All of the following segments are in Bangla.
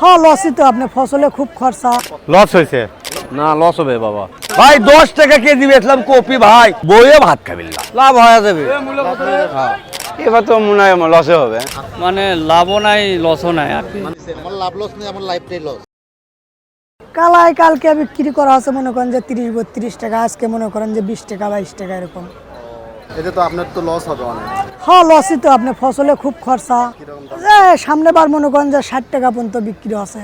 হ্যাঁ লসই তো আপনি ফসলে খুব খরচা। লস হয়েছে? না লস হবে বাবা। ভাই দশ টাকা কেজি বেচলাম কপি ভাই। বইয়ে ভাত খাবিল না। লাভ হয়ে যাবে। হ্যাঁ। এবার তো মনে হয় লসে হবে। মানে লাভও নাই লসও নাই আর কি। আমার লাভ লস নেই আমার লাইফটাই লস কালাই কালকে বিক্রি করা আছে মনে করেন যে তিরিশ বত্রিশ টাকা আজকে মনে করেন যে বিশ টাকা বাইশ টাকা এরকম। এতে তো আপনার তো লস হবে অনেক। হ্যাঁ লসই তো আপনি ফসলে খুব খরচা। সামনে বার মনে করেন যে ষাট টাকা পর্যন্ত বিক্রি আছে।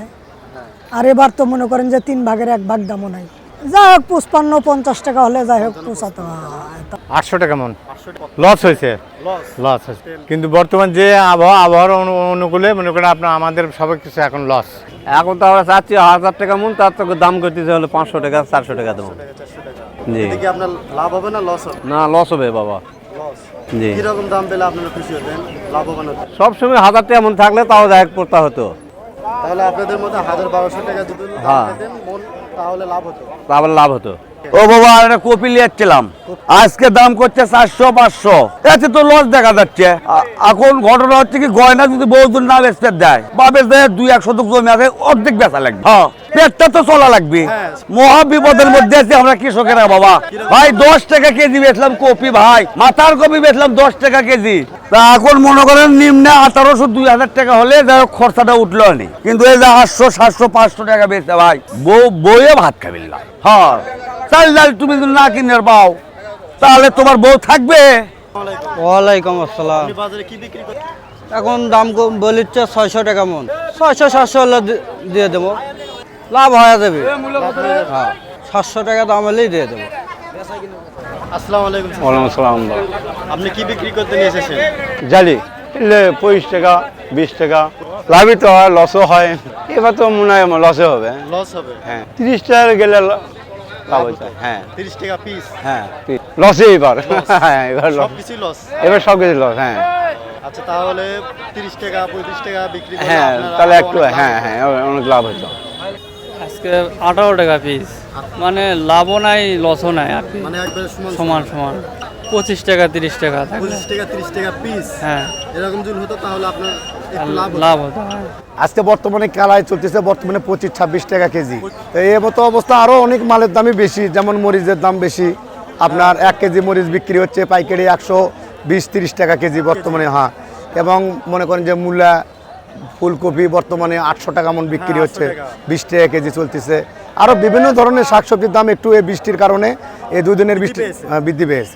আর এবার তো মনে করেন যে তিন ভাগের এক ভাগ দামও নাই। যাই হোক পুষ্পান্ন পঞ্চাশ টাকা হলে যাই হোক পোষাতে আটশো টাকা মন। লস হয়েছে? লস। হয়েছে। কিন্তু বর্তমান যে আবহাওয়া আবহাওয়ার অনুকূলে মনে করেন আপনার আমাদের সব কিছু এখন লস। এখন তো আমরা চাচ্ছি হাজার টাকা মন তার তো দাম করতেছে হলে পাঁচশো টাকা চারশো টাকা দেবো জি। আপনার লাভ হবে না লস হবে? না লস হবে বাবা। কীরকম দাম পেলে আপনারা খুশি হতেন? লাভবান হতেন? সবসময় হাজার টাকা মন থাকলে তাও এক পড়তে হতো। তাহলে আপনাদের মধ্যে হাজার বারোশো টাকা যদি হ্যাঁ। তাহলে লাভ হতো। তা লাভ হতো। ও বাবা একটা কপি লিয়াচ্ছিলাম আজকে দাম করছে চারশো পাঁচশো। এতে তো লস দেখা যাচ্ছে। এখন ঘটনা হচ্ছে কি গয়না যদি বহুদিন না বেচতে দেয় বা বেচতে দুই একশো জমি আছে অর্ধেক বেচা লাগবে। হ্যাঁ। পেটটা তো চলা লাগবে। মহা বিপদের মধ্যে আছি আমরা কৃষকেরা বাবা। ভাই দশ টাকা কেজি বেচলাম কপি ভাই। মাথার কপি বেচলাম দশ টাকা কেজি। তা এখন মনে করেন নিম্নে আঠারোশো দুই হাজার টাকা হলে যাই হোক খরচাটা উঠল নি কিন্তু এই যে আটশো সাতশো পাঁচশো টাকা বেচে ভাই বউ বইয়ে ভাত খাবিল না। হ্যাঁ। চাল ডাল তুমি যদি না কিনে পাও তাহলে তোমার বউ থাকবে। ওয়ালাইকুম আসসালাম। আপনি বাজারে কি বিক্রি করেন এখন দাম কম বলিচ্ছে ছয়শো টাকা মন। ছয়শো সাতশো হলে দিয়ে দেবো। লাভ হয়ে যাবে হ্যাঁ সাতশো টাকা দাম হলেই দিয়ে দেবো। আসসালামু আলাইকুম ওয়ালাইকুম আসসালাম। আপনি কি বিক্রি করতে নিয়ে এসেছেন? জালি। পঁচিশ টাকা বিশ টাকা। লাভই তো হয় লসও হয়। এবার তো মনে হয় লসে হবে। লস হবে। হ্যাঁ তিরিশ টাকা গেলে লাভ হচ্ছে হ্যাঁ। তিরিশ টাকা পিস হ্যাঁ লসে এবার হ্যাঁ এবার লস লস এবার সব কিছু লস হ্যাঁ। আচ্ছা তাহলে তিরিশ টাকা পঁয়ত্রিশ টাকা বিক্রি হ্যাঁ তাহলে একটু হ্যাঁ হ্যাঁ অনেক লাভ হচ্ছে আজকে আঠারো টাকা পিস মানে লাভও নাই লসও নাই আর কি। মানে সমান সমান। পঁচিশ টাকা তিরিশ টাকা পঁচিশ টাকা তিরিশ টাকা পিস হ্যাঁ। এরকম যদি হতো তাহলে আপনার লাভ হতো। হ্যাঁ। আজকে বর্তমানে কালাই চলতেছে বর্তমানে পঁচিশ ছাব্বিশ টাকা কেজি। তো এই মতো অবস্থা আরও অনেক মালের দামই বেশি যেমন মরিচের দাম বেশি। আপনার এক কেজি মরিচ বিক্রি হচ্ছে পাইকারি একশো বিশ তিরিশ টাকা কেজি বর্তমানে হ্যাঁ। এবং মনে করেন যে মূলা ফুলকপি বর্তমানে আটশো টাকা মন বিক্রি হচ্ছে বিশ টাকা কেজি চলতেছে। আরও বিভিন্ন ধরনের শাকসবজির দাম একটু এই বৃষ্টির কারণে এই দুদিনের বৃষ্টি হ্যাঁ, বৃদ্ধি পেয়েছে।